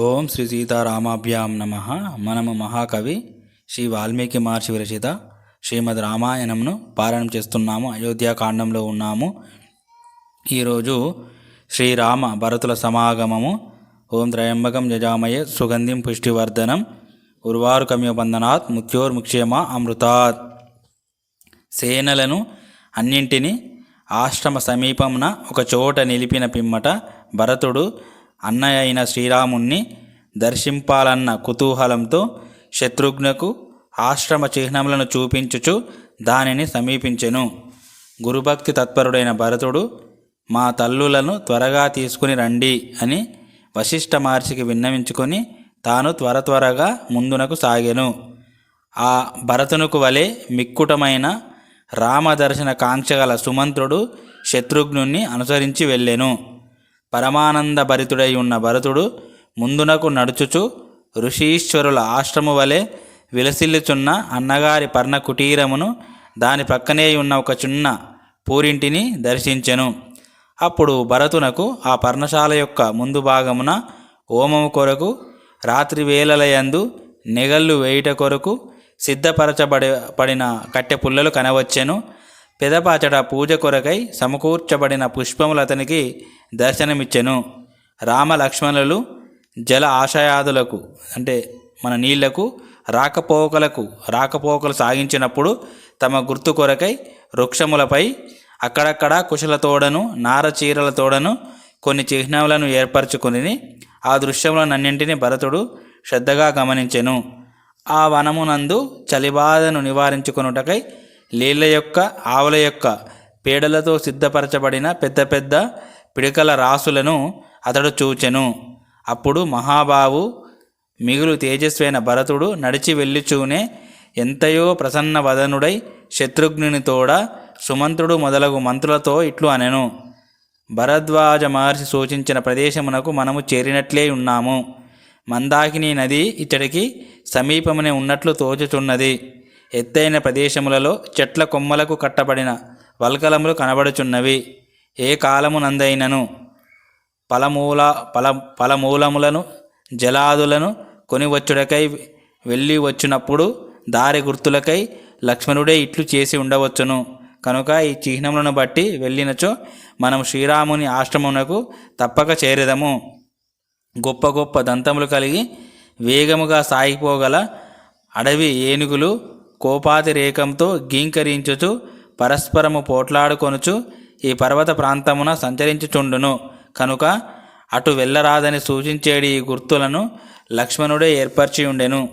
ఓం శ్రీ సీతారామాభ్యాం నమ. మనము మహాకవి శ్రీ వాల్మీకి మహర్షి విరచిత శ్రీమద్ రామాయణంను పారాయణం చేస్తున్నాము. అయోధ్యాకాండంలో ఉన్నాము. ఈరోజు శ్రీరామ భరతుల సమాగమము. ఓం త్రయంబకం జజామయే సుగంధిం పుష్టివర్ధనం. ఉర్వారుకమ్య ముత్యోర్ ముక్షేమ అమృతాత్. సేనలను అన్నింటినీ ఆశ్రమ సమీపమున ఒక చోట నిలిపిన పిమ్మట భరతుడు అన్నయ్య అయిన శ్రీరాముణ్ణి దర్శింపాలన్న కుతూహలంతో శత్రుఘ్నకు ఆశ్రమ చిహ్నములను చూపించుచు దానిని సమీపించెను. గురుభక్తి తత్పరుడైన భరతుడు మా తల్లులను త్వరగా తీసుకుని రండి అని వశిష్ఠ మహర్షికి విన్నవించుకొని తాను త్వర త్వరగా ముందునకు సాగెను. ఆ భరతునకు వలె మిక్కుటమైన రామదర్శన కాంక్షగల సుమంత్రుడు శత్రుఘ్నుణ్ణి అనుసరించి వెళ్ళెను. పరమానంద భరితుడై ఉన్న భరతుడు ముందునకు నడుచుచు ఋషీశ్వరుల ఆశ్రము వలె విలసిల్లుచున్న అన్నగారి పర్ణ కుటీరమును దాని ప్రక్కనే ఉన్న ఒక చిన్న పూరింటిని దర్శించెను. అప్పుడు భరతునకు ఆ పర్ణశాల యొక్క ముందు భాగమున హోమము కొరకు రాత్రి వేళలయందు నెగళ్ళు వేయుట కొరకు సిద్ధపరచబడి పడిన కట్టె పుల్లలు కనవచ్చెను. పెదపాచట పూజ కొరకై సమకూర్చబడిన పుష్పములు అతనికి దర్శనమిచ్చెను. రామలక్ష్మణులు జల ఆశయాదులకు అంటే మన నీళ్ళకు రాకపోకలకు రాకపోకలు సాగించినప్పుడు తమ గుర్తు కొరకై వృక్షములపై అక్కడక్కడ కుశలతోడను నారచీరలతోడను కొన్ని చిహ్నములను ఏర్పరచుకుని ఆ దృశ్యములనన్నింటినీ భరతుడు శ్రద్ధగా గమనించెను. ఆ వనమునందు చలిబాధను నివారించుకొనుటకై నీళ్ళ యొక్క ఆవుల యొక్క పేడలతో సిద్ధపరచబడిన పెద్ద పెద్ద పిడకల రాసులను అతడు చూచెను. అప్పుడు మహాబావు మిగులు తేజస్వైన భరతుడు నడిచి వెళ్ళిచూనే ఎంతయో ప్రసన్న వదనుడై శత్రుఘ్నుని తోడ సుమంత్రుడు మొదలగు మంత్రులతో ఇట్లు అనెను. భరద్వాజ మహర్షి సూచించిన ప్రదేశమునకు మనము చేరినట్లే ఉన్నాము. మందాకిని నది ఇచ్చడికి సమీపమునే ఉన్నట్లు తోచుచున్నది. ఎత్తైన ప్రదేశములలో చెట్ల కొమ్మలకు కట్టబడిన వల్కలములు కనబడుచున్నవి. ఏ కాలమునందైనను ఫలమూల ఫల ఫలమూలములను జలాదులను కొనివచ్చుడకై వెళ్ళి వచ్చినప్పుడు దారి గుర్తులకై లక్ష్మణుడే ఇట్లు చేసి ఉండవచ్చును. కనుక ఈ చిహ్నములను బట్టి వెళ్ళినచో మనం శ్రీరాముని ఆశ్రమమునకు తప్పక చేరదము. గొప్ప గొప్ప దంతములు కలిగి వేగముగా సాగిపోగల అడవి ఏనుగులు కోపాతిరేకంతో గీంకరించుచు పరస్పరము పోట్లాడుకొనుచు ఈ పర్వత ప్రాంతమున సంచరించుచుండును. కనుక అటు వెళ్ళరాదని సూచించేడి ఈ గుర్తులను లక్ష్మణుడే ఏర్పరిచి ఉండెను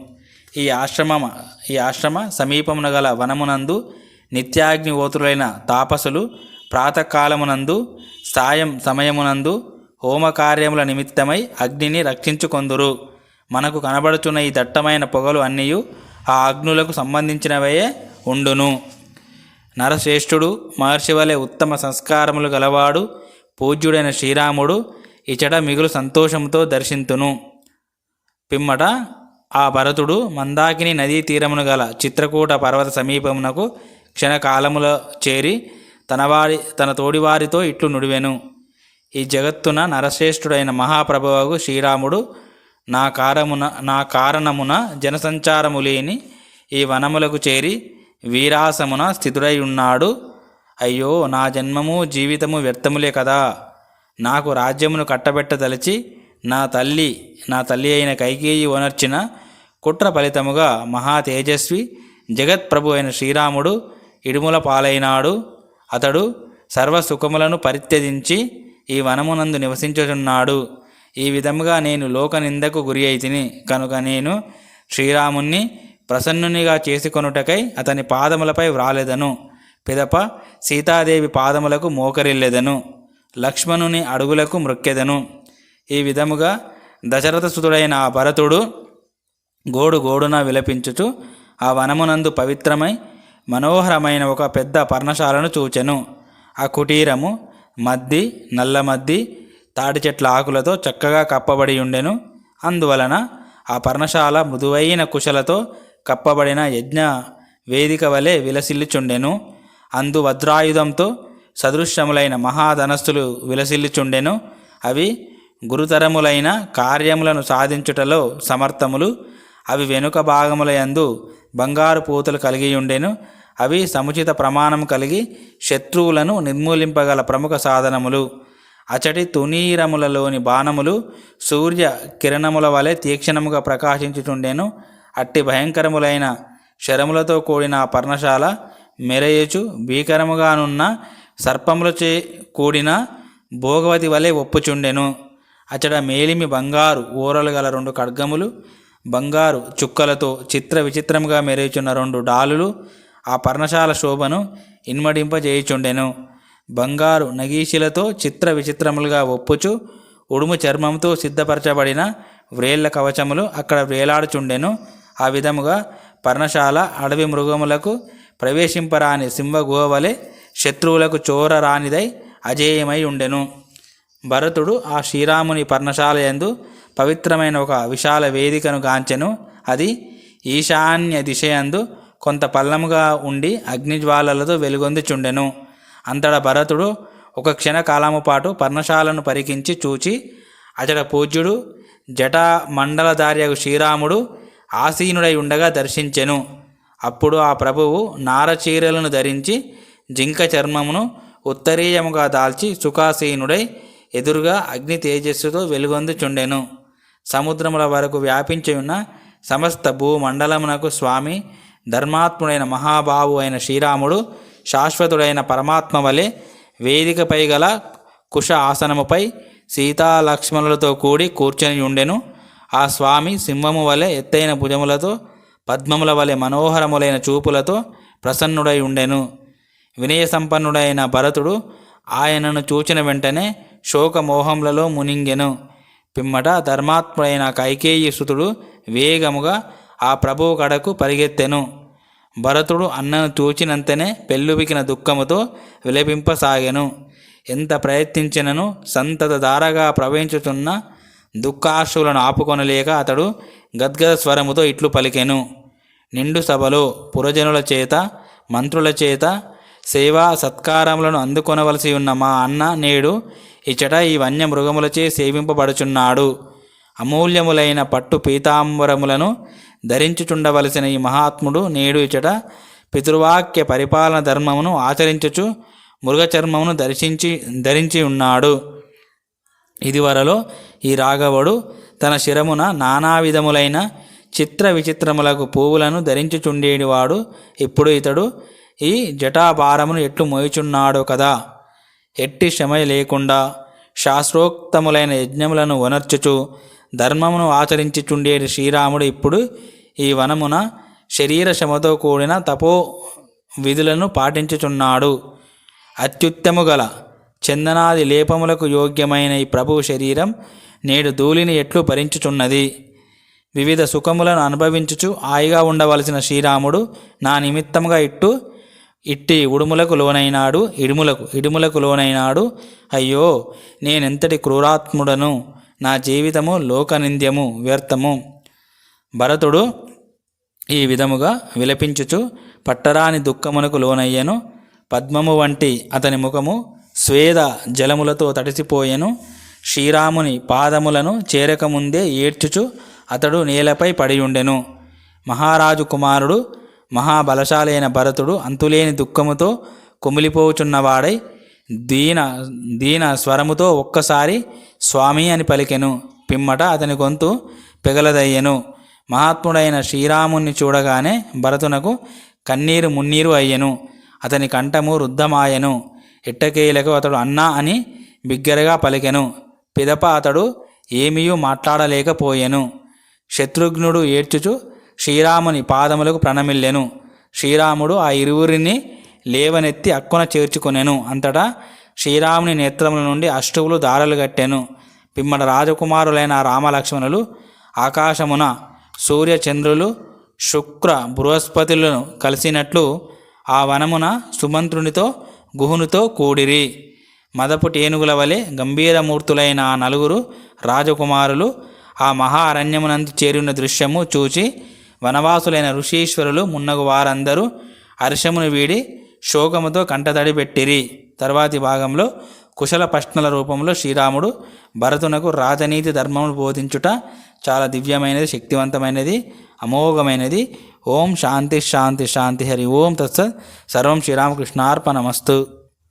ఈ ఆశ్రమ ఈ ఆశ్రమ సమీపమున గల వనమునందు నిత్యాగ్నిహోత్రులైన తాపసులు ప్రాతకాలమునందు సాయం సమయమునందు హోమకార్యముల నిమిత్తమై అగ్నిని రక్షించుకొందురు. మనకు కనబడుచున్న ఈ దట్టమైన పొగలు అన్నీయు ఆ అగ్నులకు సంబంధించినవయే ఉండును. నరశ్రేష్ఠుడు మహర్షి వలె ఉత్తమ సంస్కారములు గలవాడు పూజ్యుడైన శ్రీరాముడు ఇచట మిగులు సంతోషంతో దర్శింతును. పిమ్మట ఆ భరతుడు మందాకిని నదీ తీరమును గల చిత్రకూట పర్వత సమీపమునకు క్షణకాలములో చేరి తనవారి తన తోడివారితో ఇట్లు నుడివెను. ఈ జగత్తున నరశ్రేష్ఠుడైన మహాప్రభువుకు శ్రీరాముడు నా కారమున నా కారణమున జనసంచారము లేని ఈ వనములకు చేరి వీరాసమున స్థితుడై ఉన్నాడు. అయ్యో నా జన్మము జీవితము వ్యర్థములే కదా. నాకు రాజ్యమును కట్టబెట్టదలిచి నా తల్లి నా తల్లి అయిన కైకేయి ఓనర్చిన కుట్ర ఫలితముగా మహా తేజస్వి జగత్ప్రభు అయిన శ్రీరాముడు ఇడుముల పాలైనాడు. అతడు సర్వసుఖములను పరిత్యజించి ఈ వనమునందు నివసించుచున్నాడు. ఈ విధముగా నేను లోక నిందకు గురి అయితిని. కనుక నేను శ్రీరాముణ్ణి ప్రసన్నునిగా చేసుకొనుటకై అతని పాదములపై వ్రాలెదను. పిదప సీతాదేవి పాదములకు మోకరిల్లెదను. లక్ష్మణుని అడుగులకు మృక్కెదను. ఈ విధముగా దశరథసుతుడైన ఆ భరతుడు గోడు గోడున విలపించుచు ఆ వనమునందు పవిత్రమై మనోహరమైన ఒక పెద్ద పర్ణశాలను చూచెను. ఆ కుటీరము మద్ది నల్ల మద్ది తాటి చెట్ల ఆకులతో చక్కగా కప్పబడి ఉండెను. అందువలన ఆ పర్ణశాల మృదువైన కుశలతో కప్పబడిన యజ్ఞ వేదిక వలె విలసిల్లుచుండెను. అందు వజ్రాయుధంతో సదృశ్యములైన మహాధనస్సులు విలసిల్లుచుండెను. అవి గురుతరములైన కార్యములను సాధించుటలో సమర్థములు. అవి వెనుక భాగములయందు బంగారు పూతలు కలిగి ఉండెను అవి సముచిత ప్రమాణం కలిగి శత్రువులను నిర్మూలింపగల ప్రముఖ సాధనములు. అచటి తునీరములలోని బాణములు సూర్య కిరణముల వలె తీక్షణముగా ప్రకాశించుచుండెను. అట్టి భయంకరములైన శరములతో కూడిన పర్ణశాల మెరయచు. భీకరముగానున్న సర్పములచే కూడిన భోగవతి వలె ఒప్పుచుండెను. అచడ మేలిమి బంగారు ఊరలు గల రెండు ఖడ్గములు బంగారు చుక్కలతో చిత్ర విచిత్రముగా మెరుగుచున్న రెండు డాలులు ఆ పర్ణశాల శోభను ఇన్మడింపజేయుచుండెను. బంగారు నగీషిలతో చిత్ర విచిత్రములుగా ఒప్పుచు ఉడుము చర్మంతో సిద్ధపరచబడిన వ్రేళ్ళ కవచములు అక్కడ వేలాడుచుండెను. ఆ విధముగా పర్ణశాల అడవి మృగములకు ప్రవేశింపరాని సింహగుహవలె శత్రువులకు చోరరానిదై అజేయమై ఉండెను. భరతుడు ఆ శ్రీరాముని పర్ణశాల యందు పవిత్రమైన ఒక విశాల వేదికను గాంచెను. అది ఈశాన్య దిశయందు కొంత పల్లముగా ఉండి అగ్నిజ్వాలలతో వెలుగొందుచుండెను. అంతటా భరతుడు ఒక క్షణకాలము పాటు పర్ణశాలను పరికించి చూచి అతడ పూజ్యుడు జటా మండలధార్యకు శ్రీరాముడు ఆసీనుడై ఉండగా దర్శించెను. అప్పుడు ఆ ప్రభువు నారచీరలను ధరించి జింక చర్మమును ఉత్తరీయముగా దాల్చి సుఖాసీనుడై ఎదురుగా అగ్ని తేజస్సుతో వెలుగొందుచుండెను. సముద్రముల వరకు వ్యాపించి ఉన్న సమస్త భూమండలమునకు స్వామి ధర్మాత్ముడైన మహాబావు అయిన శ్రీరాముడు శాశ్వతుడైన పరమాత్మ వలె వేదికపై గల కుశ ఆసనముపై సీతాలక్ష్మణులతో కూడి కూర్చొని ఉండెను. ఆ స్వామి సింహము వలె ఎత్తైన భుజములతో పద్మముల వలె మనోహరములైన చూపులతో ప్రసన్నుడై ఉండెను. వినయ సంపన్నుడైన భరతుడు ఆయనను చూచిన వెంటనే శోకమోహములలో మునింగెను. పిమ్మట ధర్మాత్ముడైన కైకేయి సుతుడు వేగముగా ఆ ప్రభువు కడకు పరిగెత్తెను. భరతుడు అన్నను చూచినంతనే పెళ్ళుబికిన దుఃఖముతో విలపింపసాగెను. ఎంత ప్రయత్నించినను సంతత దారగా ప్రవహించుతున్న దుఃఖాశువులను ఆపుకొనలేక అతడు గద్గద స్వరముతో ఇట్లు పలికెను. నిండు సభలో పురజనుల చేత మంత్రుల చేత సేవా సత్కారములను అందుకొనవలసి ఉన్న మా అన్న నేడు ఇచ్చట ఈ వన్య మృగములచే సేవింపబడుచున్నాడు. అమూల్యములైన పట్టు పీతాంబరములను ధరించుచుండవలసిన ఈ మహాత్ముడు నేడు ఇచ్చట పితృవాక్య పరిపాలన ధర్మమును ఆచరించుచు మృగచర్మమును దర్శించి ధరించి ఉన్నాడు. ఇదివరలో ఈ రాఘవుడు తన శిరమున నానా విధములైన చిత్ర విచిత్రములకు పువ్వులను ధరించుచుండేవాడు ఇప్పుడు ఇతడు ఈ జటాభారమును ఎట్లు మోయుచున్నాడు కదా? ఎట్టి శ్రమ లేకుండా శాస్త్రోక్తములైన యజ్ఞములను వనర్చుచు ధర్మమును ఆచరించుచుండేటి శ్రీరాముడు. ఇప్పుడు ఈ వనమున శరీర శ్రమతో కూడిన తపో విధులను పాటించుచున్నాడు. అత్యుత్తము గల చందనాది లేపములకు యోగ్యమైన ఈ ప్రభువు శరీరం నేడు ధూళిని ఎట్లు భరించుచున్నది. వివిధ సుఖములను అనుభవించుచు హాయిగా ఉండవలసిన శ్రీరాముడు నా నిమిత్తంగా ఇట్టు ఇట్టి ఉడుములకు లోనైనాడు ఇడుములకు ఇడుములకు లోనైనాడు. అయ్యో నేనెంతటి క్రూరాత్ముడను! నా జీవితము లోకనింద్యము వ్యర్థము. భరతుడు ఈ విధముగా విలపించుచు పట్టరాని దుఃఖమునకు లోనయ్యను. పద్మము వంటి అతని ముఖము స్వేద జలములతో తడిసిపోయెను. శ్రీరాముని పాదములను చేరకముందే ఏడ్చుచు అతడు నేలపై పడియుండెను. మహారాజు కుమారుడు మహాబలశాలైన భరతుడు అంతులేని దుఃఖముతో కుమిలిపోచున్నవాడై దీన దీన స్వరముతో ఒక్కసారి స్వామి అని పలికెను. పిమ్మట అతని గొంతు పెగలదయ్యెను. మహాత్ముడైన శ్రీరాముణ్ణి చూడగానే భరతునకు కన్నీరు మున్నీరు అయ్యెను. అతని కంఠము రుద్ధమాయెను. ఎట్టకేలకు అతడు అన్నా అని బిగ్గరగా పలికెను. పిదప అతడు ఏమీయూ మాట్లాడలేకపోయెను. శత్రుఘ్నుడు ఏడ్చుచు శ్రీరాముని పాదములకు ప్రణమిల్లెను. శ్రీరాముడు ఆ ఇరువురిని లేవనెత్తి అక్కున చేర్చుకొనెను. అంతటా శ్రీరాముని నేత్రముల నుండి అష్టువులు దారలు కట్టెను. పిమ్మట రాజకుమారులైన రామలక్ష్మణులు ఆకాశమున సూర్యచంద్రులు శుక్ర బృహస్పతులను కలిసినట్లు ఆ వనమున సుమంత్రునితో గుహునితో కూడిరి. మదపు టేనుగుల వలె గంభీరమూర్తులైన ఆ నలుగురు రాజకుమారులు ఆ మహా అరణ్యమునందు చేరిన దృశ్యము చూచి వనవాసులైన ఋషీశ్వరులు మున్నగు వారందరూ హర్షమును వీడి శోకముతో కంటతడి పెట్టిరి. తర్వాతి భాగంలో కుశల ప్రశ్నల రూపంలో శ్రీరాముడు భరతునకు రాజనీతి ధర్మమును బోధించుట చాలా దివ్యమైనది శక్తివంతమైనది అమోఘమైనది. ఓం శాంతి శాంతి శాంతి హరి ఓం తత్సత్. సర్వం శ్రీరామకృష్ణార్పణమస్తు.